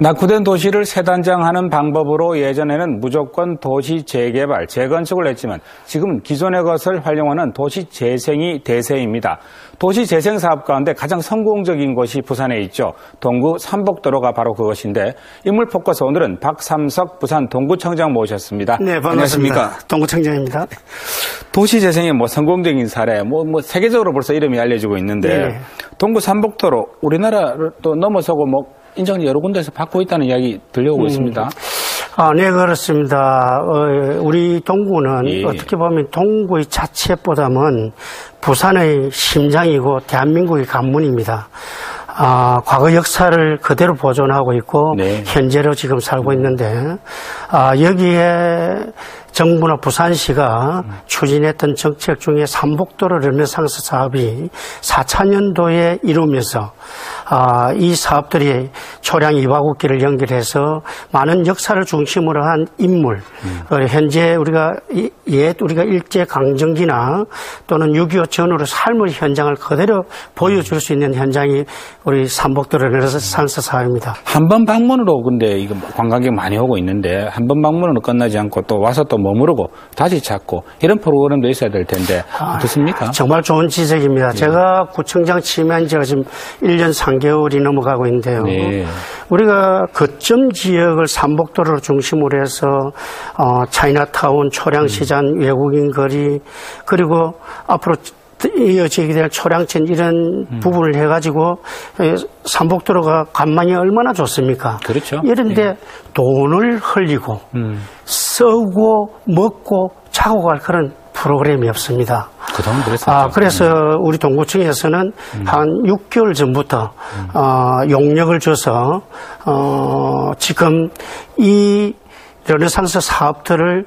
낙후된 도시를 새단장하는 방법으로 예전에는 무조건 도시 재개발, 재건축을 했지만 지금은 기존의 것을 활용하는 도시 재생이 대세입니다. 도시 재생 사업 가운데 가장 성공적인 곳이 부산에 있죠. 동구 삼복도로가 바로 그것인데 인물 포커스 오늘은 박삼석 부산 동구청장 모셨습니다. 네, 반갑습니다. 안녕하십니까? 동구청장입니다. 도시 재생의 뭐 성공적인 사례, 뭐, 뭐 세계적으로 벌써 이름이 알려지고 있는데 네. 동구 삼복도로 우리나라를 또 넘어서고 뭐 인정을 여러 군데서 받고 있다는 이야기 들려오고 음. 있습니다. 아, 네, 그렇습니다. 어, 우리 동구는 예. 어떻게 보면 동구의 자체보다는 부산의 심장이고 대한민국의 관문입니다. 아, 과거 역사를 그대로 보존하고 있고 네. 현재로 지금 살고 있는데 아, 여기에 정부나 부산시가 추진했던 정책 중에 삼복도로 르네상스 사업이 4차 년도에 이루면서 아, 이 사업들이 초량 이화국기를 연결해서 많은 역사를 중심으로 한 인물, 음. 어, 현재 우리가 옛 우리가 일제 강점기나 또는 6.25 전후로 삶의 현장을 그대로 보여줄 수 있는 현장이 우리 삼복도로 르네상스 사업입니다. 한 번 방문으로 근데 이거 관광객 많이 오고 있는데 한 번 방문으로 끝나지 않고 또 와서 또 머무르고 다시 찾고 이런 프로그램도 있어야 될 텐데 아, 어떻습니까? 아, 정말 좋은 지적입니다. 네. 제가 구청장 취임한 지가 지금 1년 3 개월이 넘어가고 있는데요. 네. 우리가 거점 지역을 삼복도를 중심으로 해서 어, 차이나타운, 초량시장, 음. 외국인 거리 그리고 앞으로 이어지게 될 초량천 이런 음. 부분을 해가지고 삼복도로가 간만이 얼마나 좋습니까? 그렇죠. 이런데 네. 돈을 흘리고 음. 쓰고 먹고 자고 갈 그런 프로그램이 없습니다. 그동안 그랬었죠. 아, 그래서 우리 동구청에서는 음. 한 6개월 전부터 음. 어, 용역을 줘서 어, 지금 이 르네상스 사업들을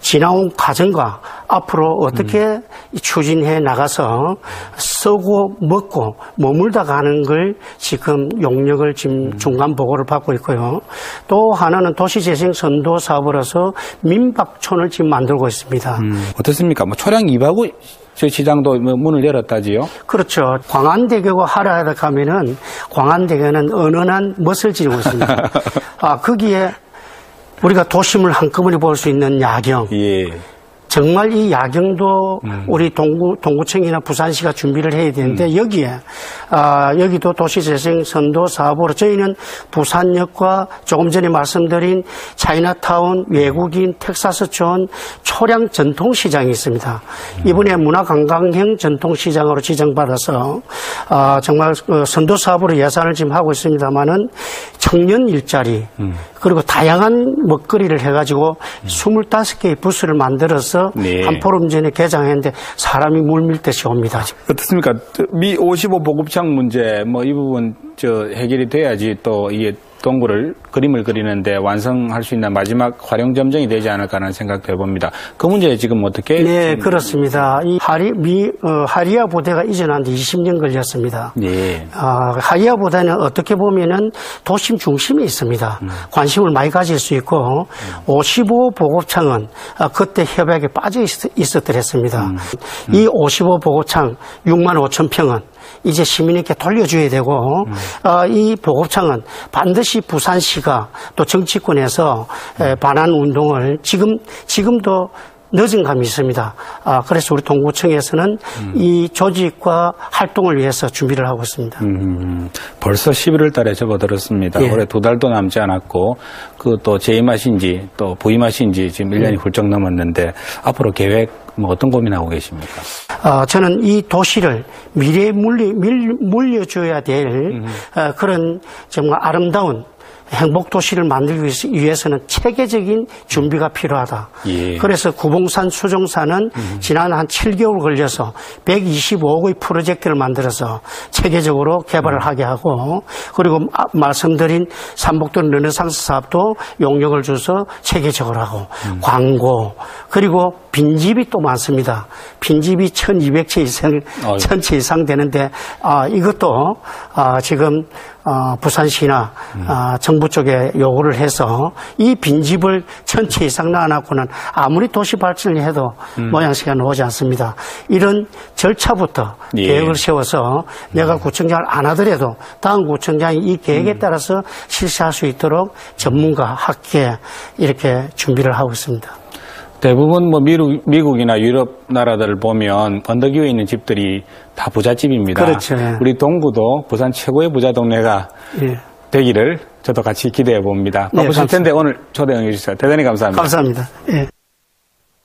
지나온 과정과 앞으로 어떻게 음. 추진해 나가서 쓰고 먹고 머물다 가는 걸 지금 용역을 지금 음. 중간 보고를 받고 있고요. 또 하나는 도시재생 선도 사업으로서 민박촌을 지금 만들고 있습니다. 음. 어떻습니까? 뭐 초량 이바구 저 시장도 뭐 문을 열었다지요? 그렇죠. 광안대교가 하라에 가면은 광안대교는 은은한 멋을 지니고 있습니다. 아, 거기에 우리가 도심을 한꺼번에 볼 수 있는 야경. 예. 정말 이 야경도 음. 우리 동구, 동구청이나 부산시가 준비를 해야 되는데 음. 여기에 아, 여기도 도시재생 선도 사업으로 저희는 부산역과 조금 전에 말씀드린 차이나타운 외국인 텍사스촌 초량 전통시장이 있습니다. 음. 이번에 문화관광형 전통시장으로 지정받아서 아, 정말 그 선도 사업으로 예산을 지금 하고 있습니다만은 청년 일자리 음. 그리고 다양한 먹거리를 해가지고 음. 25개의 부스를 만들어서 네. 한 포럼 전에 개장했는데 사람이 물밀듯이 옵니다. 어떻습니까? 미 55 보급창 문제 뭐 이 부분 저 해결이 돼야지 또 이게 동굴을 그림을 그리는데 완성할 수 있는 마지막 활용 점정이 되지 않을까 하는 생각도 해봅니다. 그 문제 지금 어떻게? 네, 그렇습니다. 이 하리, 미, 어, 하리아 부대가 이전한 지 20년 걸렸습니다. 네. 어, 하리아 부대는 어떻게 보면은 도심 중심에 있습니다. 음. 관심을 많이 가질 수 있고 음. 55 보급창은 어, 그때 협약에 빠져 있, 었더랬습니다. 음. 음. 이55 보급창 6만 5천 평은 이제 시민에게 돌려줘야 되고 음. 어, 이 보급창은 반드시 부산시가 또 정치권에서 음. 반환 운동을 지금 지금도 늦은 감이 있습니다. 아, 그래서 우리 동구청에서는 음. 이 조직과 활동을 위해서 준비를 하고 있습니다. 음, 벌써 11월 달에 접어들었습니다. 예. 올해 두 달도 남지 않았고 그또 제이맛인지 또 부이맛인지 지금 1년이 음. 훌쩍 넘었는데 앞으로 계획 뭐 어떤 고민하고 계십니까? 어, 저는 이 도시를 미래에 물리, 물려줘야 될 음. 어, 그런 정말 아름다운 행복 도시를 만들기 위해서는 체계적인 준비가 필요하다. 예. 그래서 구봉산 수종산은 음. 지난 한 7개월 걸려서 125억의 프로젝트를 만들어서 체계적으로 개발을 음. 하게 하고 그리고 말씀드린 삼복도 르네상스 사업도 용역을 줘서 체계적으로 하고 음. 광고 그리고 빈집이 또 많습니다. 빈집이 1200채 이상, 1000채 이상 되는데 아, 이것도 아, 지금 어, 부산시나 어, 정부 쪽에 요구를 해서 이 빈집을 천채 이상 낳아놓고는 아무리 도시 발전을 해도 모양새가 나오지 않습니다. 이런 절차부터 예. 계획을 세워서 내가 구청장을 안 하더라도 다음 구청장이 이 계획에 따라서 실시할 수 있도록 전문가, 학계 이렇게 준비를 하고 있습니다. 대부분 뭐 미국, 미국이나 유럽 나라들을 보면 언덕 위에 있는 집들이 다 부잣집입니다. 그렇죠. 예. 우리 동구도 부산 최고의 부자 동네가 예. 되기를 저도 같이 기대해 봅니다. 네, 바쁘실 감사합니다. 텐데 오늘 초대 응해 주셔서 대단히 감사합니다. 감사합니다. 예.